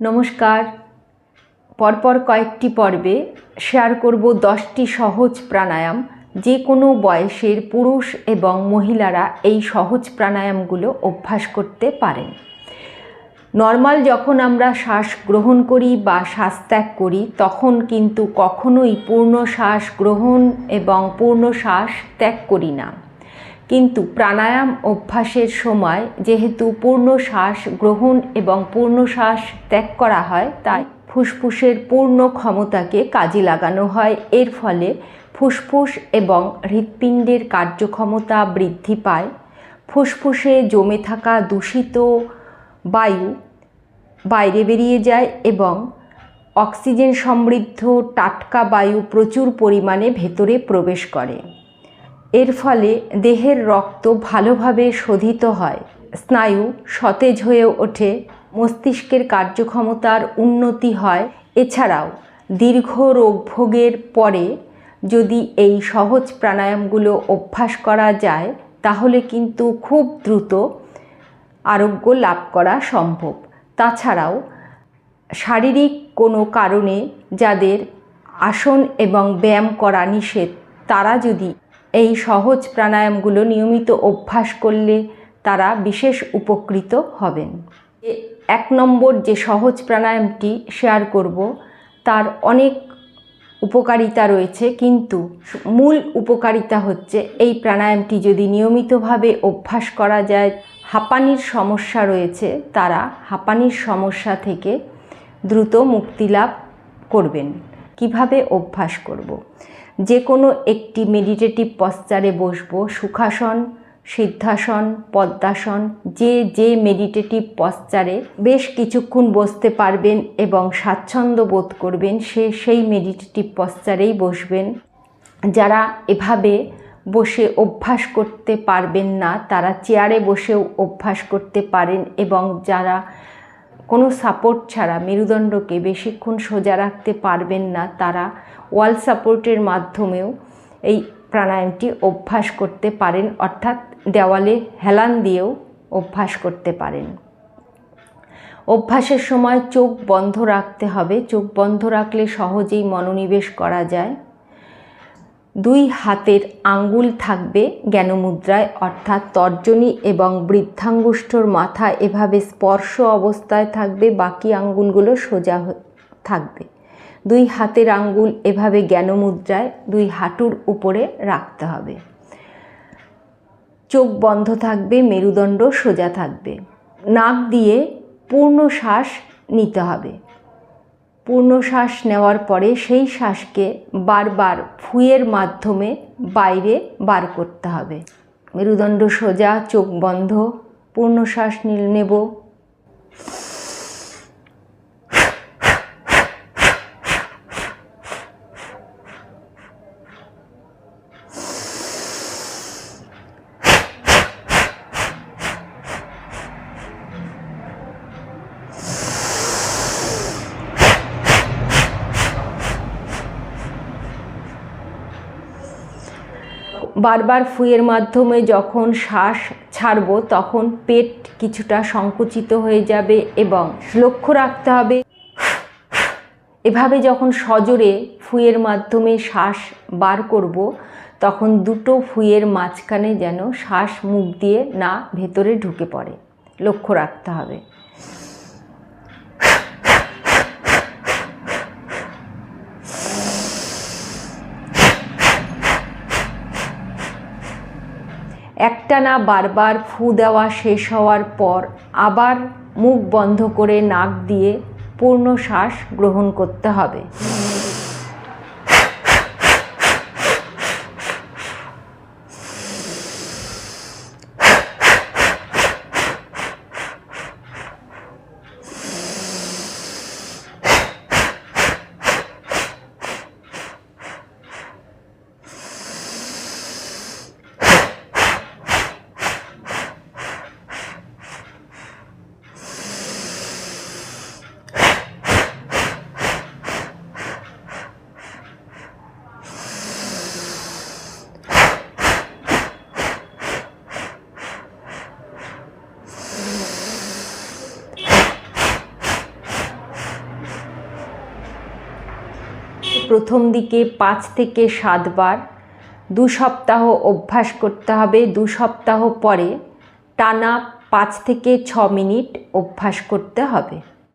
নমস্কার। পরপর কয়েকটি পর্বে শেয়ার করব দশটি সহজ প্রাণায়াম। যে কোনো বয়সের পুরুষ এবং মহিলারা এই সহজ প্রাণায়ামগুলো অভ্যাস করতে পারেন। নর্মাল যখন আমরা শ্বাস গ্রহণ করি বা শ্বাস ত্যাগ করি, তখন কিন্তু কখনোই পূর্ণ শ্বাস গ্রহণ এবং পূর্ণ শ্বাস ত্যাগ করি না। কিন্তু প্রাণায়াম অভ্যাসের সময় যেহেতু পূর্ণ শ্বাস গ্রহণ এবং পূর্ণ শ্বাস ত্যাগ করা হয়, তাই ফুসফুসের পূর্ণ ক্ষমতাকে কাজে লাগানো হয়। এর ফলে ফুসফুস এবং হৃৎপিণ্ডের কার্যক্ষমতা বৃদ্ধি পায়। ফুসফুসে জমে থাকা দূষিত বায়ু বাইরে বেরিয়ে যায় এবং অক্সিজেন সমৃদ্ধ টাটকা বায়ু প্রচুর পরিমাণে ভেতরে প্রবেশ করে। এর ফলে দেহের রক্ত ভালোভাবে শোধিত হয়। স্নায়ু সতেজ হয়ে ওঠে, মস্তিষ্কের কার্যক্ষমতার উন্নতি হয়। এছাড়াও দীর্ঘ রোগভোগের পরে যদি এই সহজ প্রাণায়ামগুলো অভ্যাস করা যায়, তাহলে কিন্তু খুব দ্রুত আরোগ্য লাভ করা সম্ভব। তাছাড়াও শারীরিক কোনো কারণে যাদের আসন এবং ব্যায়াম করা নিষেধ, তারা যদি এই সহজ প্রাণায়ামগুলো নিয়মিত অভ্যাস করলে তারা বিশেষ উপকৃত হবেন এক নম্বর যে সহজ প্রাণায়ামটি শেয়ার করব, তার অনেক উপকারিতা রয়েছে, কিন্তু মূল উপকারিতা হচ্ছে এই প্রাণায়ামটি যদি নিয়মিতভাবে অভ্যাস করা যায়, হাঁপানির সমস্যা রয়েছে, তারা হাঁপানির সমস্যা থেকে দ্রুত মুক্তি লাভ করবেন কীভাবে অভ্যাস করব। যে কোনো একটি মেডিটেটিভ পশ্চারে বসবো। সুখাসন, সিদ্ধাসন, পদ্মাসন, যে যে মেডিটেটিভ পশ্চারে বেশ কিছুক্ষণ বসতে পারবেন এবং স্বাচ্ছন্দ্য বোধ করবেন, সে, সেই মেডিটেটিভ পশ্চারেই বসবেন। যারা এভাবে বসে অভ্যাস করতে পারবেন না, তারা চেয়ারে বসেও অভ্যাস করতে পারেন এবং যারা কোনো সাপোর্ট ছাড়া মেরুদণ্ডকে বেশিক্ষণ সোজা রাখতে পারবেন না তারা ওয়াল সাপোর্টের মাধ্যমেও এই প্রাণায়ামটি অভ্যাস করতে পারেন, অর্থাৎ দেওয়ালে হেলান দিয়েও অভ্যাস করতে পারেন। অভ্যাসের সময় চোখ বন্ধ রাখতে হবে। চোখ বন্ধ রাখলে সহজেই মনোনিবেশ করা যায়। দুই হাতের আঙ্গুল থাকবে জ্ঞানমুদ্রায়, অর্থাৎ তর্জনী এবং বৃদ্ধাঙ্গুষ্ঠর মাথা এভাবে স্পর্শ অবস্থায় থাকবে, বাকি আঙ্গুলগুলো সোজা থাকবে। দুই হাতের আঙ্গুল এভাবে জ্ঞানমুদ্রায় দুই হাঁটুর উপরে রাখতে হবে। চোখ বন্ধ থাকবে, মেরুদণ্ড সোজা থাকবে। নাক দিয়ে পূর্ণ শ্বাস নিতে হবে। পূর্ণ শ্বাস নেওয়ার পরে সেই শ্বাসকে বারবার ফুয়ের মাধ্যমে বাইরে বার করতে হবে। মেরুদণ্ড সোজা, চোখ বন্ধ পূর্ণ শ্বাস নেব। বারবার ফুয়ের মাধ্যমে যখন শ্বাস ছাড়ব, তখন পেট কিছুটা সংকুচিত হয়ে যাবে এবং লক্ষ্য রাখতে হবে, এভাবে যখন সজোরে ফুয়ের মাধ্যমে শ্বাস বার করব, তখন দুটো ফুয়ের মাঝখানে যেন শ্বাস মুখ দিয়ে না ভেতরে ঢুকে পড়ে। লক্ষ্য রাখতে হবে। একটানা বারবার ফু দেওয়া শেষ হওয়ার পর আবার মুখ বন্ধ করে নাক দিয়ে পূর্ণ শ্বাস গ্রহণ করতে হবে। প্রথম দিকে পাঁচ থেকে সাতবার দু সপ্তাহ অভ্যাস করতে হবে, দু সপ্তাহ পরে টানা পাঁচ থেকে ছ মিনিট অভ্যাস করতে হবে।